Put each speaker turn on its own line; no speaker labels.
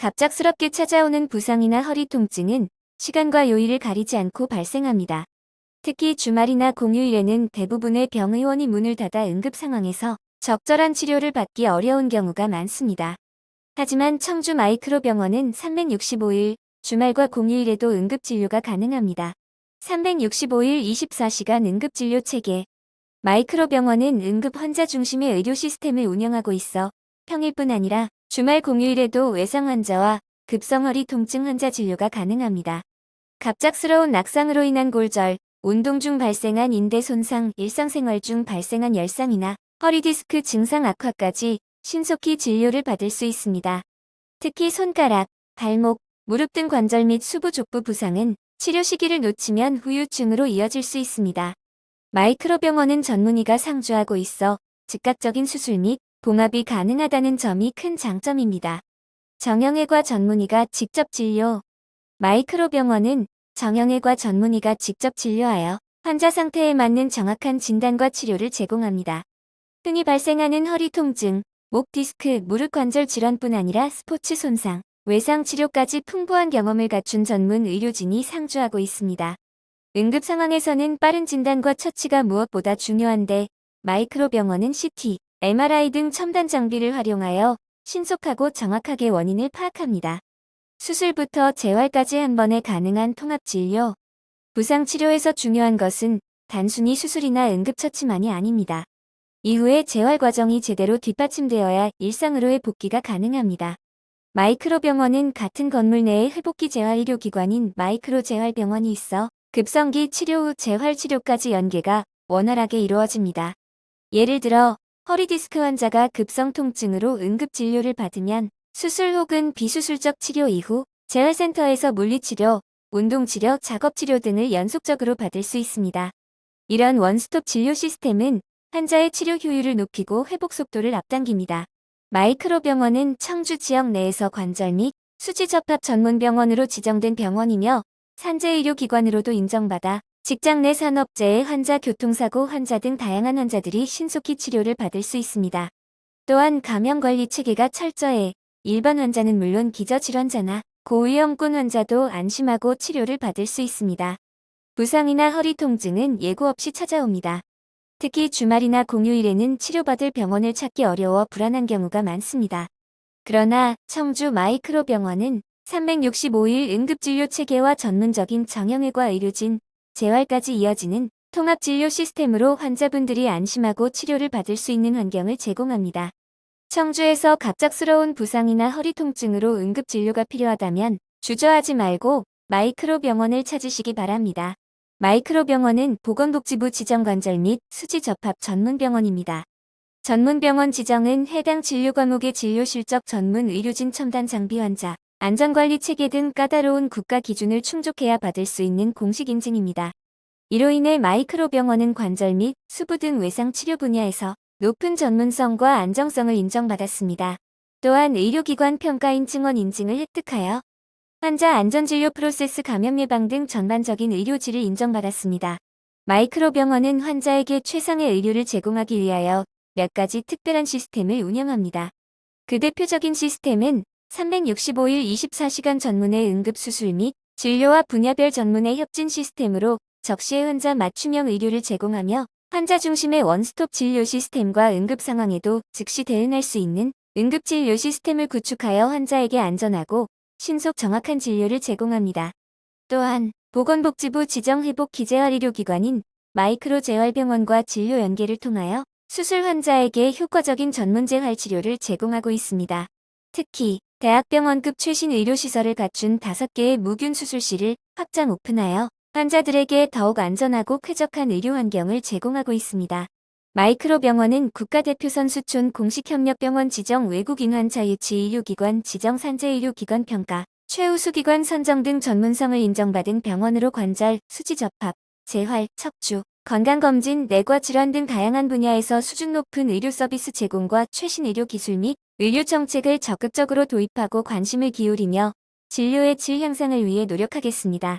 갑작스럽게 찾아오는 부상이나 허리 통증은 시간과 요일을 가리지 않고 발생합니다. 특히 주말이나 공휴일에는 대부분의 병의원이 문을 닫아 응급 상황에서 적절한 치료를 받기 어려운 경우가 많습니다. 하지만 청주 마이크로병원은 365일 주말과 공휴일에도 응급진료가 가능합니다. 365일 24시간 응급진료 체계 마이크로병원은 응급 환자 중심의 의료 시스템을 운영하고 있어 평일뿐 아니라 주말 공휴일에도 외상 환자와 급성허리 통증 환자 진료가 가능합니다. 갑작스러운 낙상으로 인한 골절, 운동 중 발생한 인대 손상, 일상생활 중 발생한 열상이나 허리 디스크 증상 악화까지 신속히 진료를 받을 수 있습니다. 특히 손가락, 발목, 무릎 등 관절 및 수부 족부 부상은 치료 시기를 놓치면 후유증으로 이어질 수 있습니다. 마이크로병원은 전문의가 상주하고 있어 즉각적인 수술 및 봉합이 가능하다는 점이 큰 장점입니다. 정형외과 전문의가 직접 진료 마이크로 병원은 정형외과 전문의가 직접 진료하여 환자 상태에 맞는 정확한 진단과 치료를 제공합니다. 흔히 발생하는 허리 통증, 목 디스크, 무릎 관절 질환뿐 아니라 스포츠 손상, 외상 치료까지 풍부한 경험을 갖춘 전문 의료진이 상주하고 있습니다. 응급 상황에서는 빠른 진단과 처치가 무엇보다 중요한데 마이크로 병원은 CT, MRI 등 첨단 장비를 활용하여 신속하고 정확하게 원인을 파악합니다. 수술부터 재활까지 한 번에 가능한 통합 진료. 부상 치료에서 중요한 것은 단순히 수술이나 응급처치만이 아닙니다. 이후에 재활 과정이 제대로 뒷받침되어야 일상으로의 복귀가 가능합니다. 마이크로 병원은 같은 건물 내에 회복기 재활의료기관인 마이크로 재활병원이 있어 급성기 치료 후 재활 치료까지 연계가 원활하게 이루어집니다. 예를 들어 허리 디스크 환자가 급성 통증으로 응급 진료를 받으면 수술 혹은 비수술적 치료 이후 재활센터에서 물리치료, 운동치료, 작업치료 등을 연속적으로 받을 수 있습니다. 이런 원스톱 진료 시스템은 환자의 치료 효율을 높이고 회복 속도를 앞당깁니다. 마이크로 병원은 청주 지역 내에서 관절 및 수지 접합 전문 병원으로 지정된 병원이며 산재의료기관으로도 인정받아 직장 내 산업재해 환자 교통사고 환자 등 다양한 환자들이 신속히 치료를 받을 수 있습니다. 또한 감염관리 체계가 철저해 일반 환자는 물론 기저질환자나 고위험군 환자도 안심하고 치료를 받을 수 있습니다. 부상이나 허리 통증은 예고 없이 찾아옵니다. 특히 주말이나 공휴일에는 치료받을 병원을 찾기 어려워 불안한 경우가 많습니다. 그러나 청주 마이크로 병원은 365일 응급진료 체계와 전문적인 정형외과 의료진, 재활까지 이어지는 통합진료 시스템으로 환자분들이 안심하고 치료를 받을 수 있는 환경을 제공합니다. 청주에서 갑작스러운 부상이나 허리 통증으로 응급진료가 필요하다면 주저하지 말고 마이크로 병원을 찾으시기 바랍니다. 마이크로 병원은 보건복지부 지정관절 및 수지 접합 전문 병원입니다. 전문 병원 지정은 해당 진료 과목의 진료 실적 전문 의료진 첨단 장비 환자, 안전관리 체계 등 까다로운 국가 기준을 충족해야 받을 수 있는 공식 인증입니다. 이로 인해 마이크로 병원은 관절 및 수부 등 외상 치료 분야에서 높은 전문성과 안정성을 인정받았습니다. 또한 의료기관 평가 인 증원 인증을 획득하여 환자 안전진료 프로세스 감염 예방 등 전반적인 의료질을 인정받았습니다. 마이크로 병원은 환자에게 최상의 의료를 제공하기 위하여 몇 가지 특별한 시스템을 운영합니다. 그 대표적인 시스템은 365일 24시간 전문의 응급수술 및 진료와 분야별 전문의 협진 시스템으로 적시의 환자 맞춤형 의료를 제공하며 환자 중심의 원스톱 진료 시스템과 응급 상황에도 즉시 대응할 수 있는 응급 진료 시스템을 구축하여 환자에게 안전하고 신속 정확한 진료를 제공합니다. 또한 보건복지부 지정회복 기재활 의료기관인 마이크로 재활병원과 진료 연계를 통하여 수술 환자에게 효과적인 전문 재활 치료를 제공하고 있습니다. 특히 대학병원급 최신 의료시설을 갖춘 5개의 무균 수술실을 확장 오픈하여 환자들에게 더욱 안전하고 쾌적한 의료 환경을 제공하고 있습니다. 마이크로 병원은 국가대표선 수촌 공식협력병원 지정 외국인 환자 유치 의료기관 지정 산재 의료기관 평가, 최우수 기관 선정 등 전문성을 인정받은 병원으로 관절, 수지 접합, 재활, 척추, 건강검진, 내과 질환 등 다양한 분야에서 수준 높은 의료 서비스 제공과 최신 의료 기술 및 의료 정책을 적극적으로 도입하고 관심을 기울이며 진료의 질 향상을 위해 노력하겠습니다.